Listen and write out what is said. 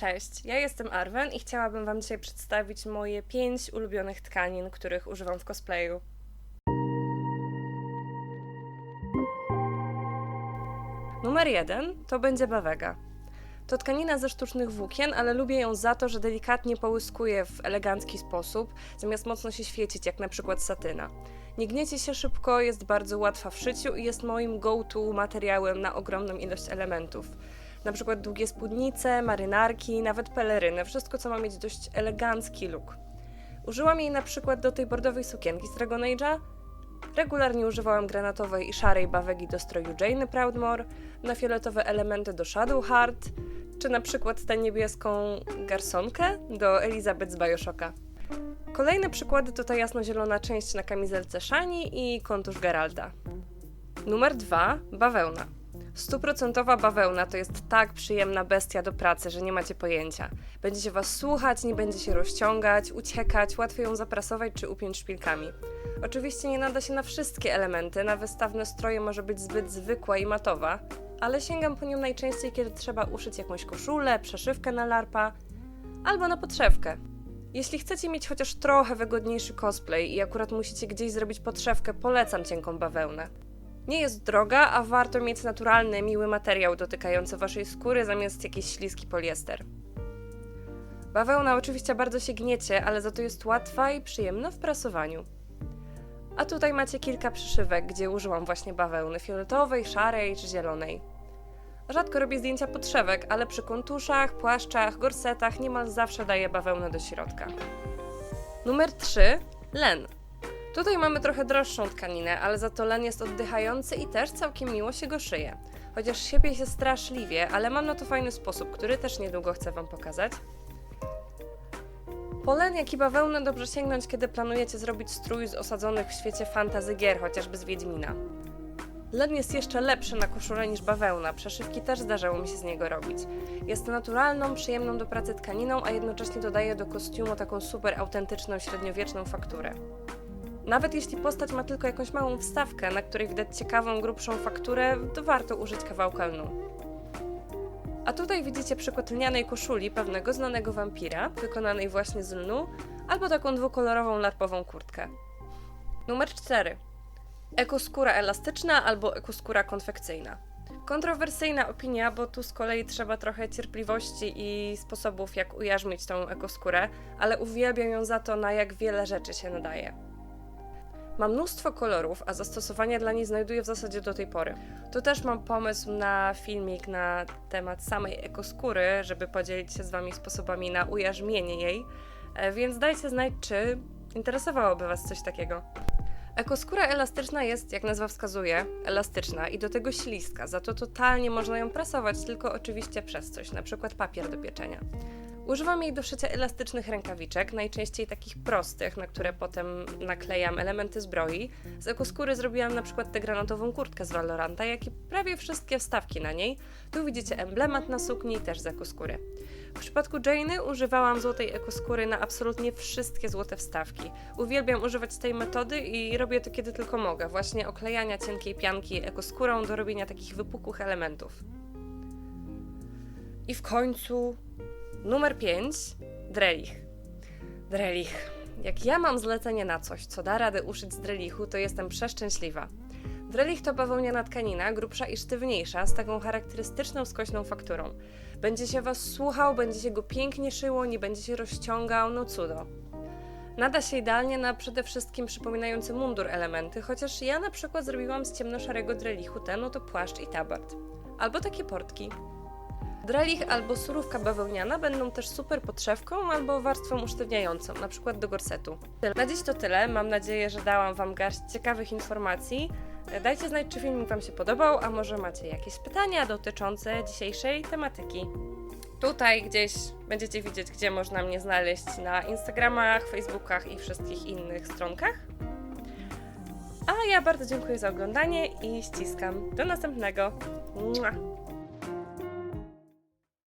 Cześć, ja jestem Arwen i chciałabym Wam dzisiaj przedstawić moje pięć ulubionych tkanin, których używam w cosplayu. Numer jeden to będzie bawega. To tkanina ze sztucznych włókien, ale lubię ją za to, że delikatnie połyskuje w elegancki sposób, zamiast mocno się świecić, jak na przykład satyna. Nie gniecie się szybko, jest bardzo łatwa w szyciu i jest moim go-to materiałem na ogromną ilość elementów. Na przykład długie spódnice, marynarki, nawet peleryny, wszystko co ma mieć dość elegancki look. Użyłam jej na przykład do tej bordowej sukienki z Dragon Age'a, Regularnie używałam granatowej i szarej bawegi do stroju Jane Proudmore, na fioletowe elementy do Shadowheart, czy na przykład tę niebieską garsonkę do Elizabeth z Bioshocka. Kolejne przykłady to ta jasnozielona część na kamizelce Shani i kontusz Geralda. Numer 2. Bawełna. Stuprocentowa bawełna to jest tak przyjemna bestia do pracy, że nie macie pojęcia. Będzie się was słuchać, nie będzie się rozciągać, uciekać, łatwo ją zaprasować czy upiąć szpilkami. Oczywiście nie nada się na wszystkie elementy, na wystawne stroje może być zbyt zwykła i matowa, ale sięgam po nią najczęściej, kiedy trzeba uszyć jakąś koszulę, przeszywkę na larpa albo na podszewkę. Jeśli chcecie mieć chociaż trochę wygodniejszy cosplay i akurat musicie gdzieś zrobić podszewkę, polecam cienką bawełnę. Nie jest droga, a warto mieć naturalny, miły materiał dotykający waszej skóry zamiast jakiejś śliski poliester. Bawełna oczywiście bardzo się gniecie, ale za to jest łatwa i przyjemna w prasowaniu. A tutaj macie kilka przyszywek, gdzie użyłam właśnie bawełny fioletowej, szarej czy zielonej. Rzadko robię zdjęcia podszewek, ale przy kontuszach, płaszczach, gorsetach niemal zawsze daję bawełnę do środka. Numer 3. Len. Tutaj mamy trochę droższą tkaninę, ale za to len jest oddychający i też całkiem miło się go szyje. Chociaż siebie się straszliwie, ale mam na to fajny sposób, który też niedługo chcę Wam pokazać. Po len, jak i bawełnę dobrze sięgnąć, kiedy planujecie zrobić strój z osadzonych w świecie fantazy gier, chociażby z Wiedźmina. Len jest jeszcze lepszy na koszulę niż bawełna, przeszywki też zdarzało mi się z niego robić. Jest naturalną, przyjemną do pracy tkaniną, a jednocześnie dodaje do kostiumu taką super autentyczną, średniowieczną fakturę. Nawet jeśli postać ma tylko jakąś małą wstawkę, na której widać ciekawą, grubszą fakturę, to warto użyć kawałka lnu. A tutaj widzicie przykład lnianej koszuli pewnego znanego wampira, wykonanej właśnie z lnu, albo taką dwukolorową larpową kurtkę. Numer 4. Ekoskóra elastyczna albo ekoskóra konfekcyjna. Kontrowersyjna opinia, bo tu z kolei trzeba trochę cierpliwości i sposobów, jak ujarzmić tą ekoskórę, ale uwielbiam ją za to, na jak wiele rzeczy się nadaje. Ma mnóstwo kolorów, a zastosowania dla niej znajduję w zasadzie do tej pory. Tu też mam pomysł na filmik na temat samej ekoskóry, żeby podzielić się z Wami sposobami na ujarzmienie jej, e, więc dajcie znać, czy interesowałoby Was coś takiego. Ekoskóra elastyczna jest, jak nazwa wskazuje, elastyczna i do tego śliska, za to totalnie można ją prasować, tylko oczywiście przez coś, na przykład papier do pieczenia. Używam jej do szycia elastycznych rękawiczek, najczęściej takich prostych, na które potem naklejam elementy zbroi. Z ekoskóry zrobiłam na przykład tę granatową kurtkę z Valoranta, jak i prawie wszystkie wstawki na niej. Tu widzicie emblemat na sukni, też z ekoskóry. W przypadku Jane'y używałam złotej ekoskóry na absolutnie wszystkie złote wstawki. Uwielbiam używać tej metody i robię to kiedy tylko mogę, właśnie oklejania cienkiej pianki ekoskórą do robienia takich wypukłych elementów. I w końcu numer 5 Drelich. Drelich. Jak ja mam zlecenie na coś, co da radę uszyć z drelichu, to jestem przeszczęśliwa. Drelich to bawełniana tkanina, grubsza i sztywniejsza, z taką charakterystyczną skośną fakturą. Będzie się Was słuchał, będzie się go pięknie szyło, nie będzie się rozciągał, no cudo. Nada się idealnie na przede wszystkim przypominający mundur elementy, chociaż ja na przykład zrobiłam z ciemnoszarego drelichu ten oto płaszcz i tabard. Albo takie portki. Drelich albo surówka bawełniana będą też super podszewką albo warstwą usztywniającą, na przykład do gorsetu. Na dziś to tyle. Mam nadzieję, że dałam Wam garść ciekawych informacji. Dajcie znać, czy filmik Wam się podobał, a może macie jakieś pytania dotyczące dzisiejszej tematyki. Tutaj gdzieś będziecie widzieć, gdzie można mnie znaleźć na Instagramach, Facebookach i wszystkich innych stronkach. A ja bardzo dziękuję za oglądanie i ściskam. Do następnego. Mua.